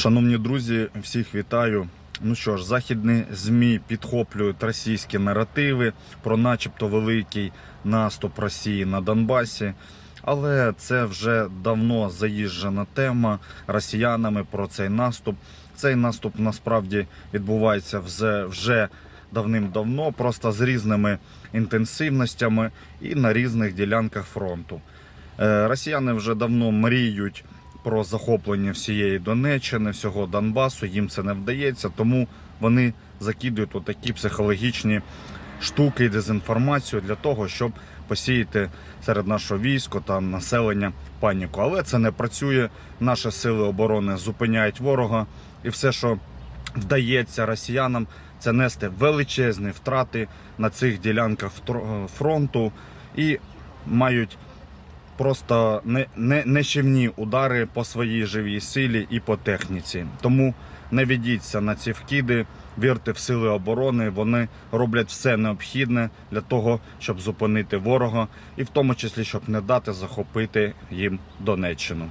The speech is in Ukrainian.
Шановні друзі, всіх вітаю. Ну що ж, західні ЗМІ підхоплюють російські наративи про начебто великий наступ Росії на Донбасі. Але це вже давно заїжджена тема росіянами про цей наступ. Цей наступ насправді відбувається вже, вже давним-давно, просто з різними інтенсивностями і на різних ділянках фронту. Е, Росіяни вже давно мріють про захоплення всієї Донеччини, всього Донбасу. Їм це не вдається, тому вони закидують отакі психологічні штуки і дезінформацію для того, щоб посіяти серед нашого війська та населення паніку. Але це не працює. Наші сили оборони зупиняють ворога, і все, що вдається росіянам, це нести величезні втрати на цих ділянках фронту і мають просто не, не, нищівні удари по своїй живій силі і по техніці. Тому не ведіться на ці вкиди, вірте в сили оборони. Вони роблять все необхідне для того, щоб зупинити ворога, і в тому числі щоб не дати захопити їм Донеччину.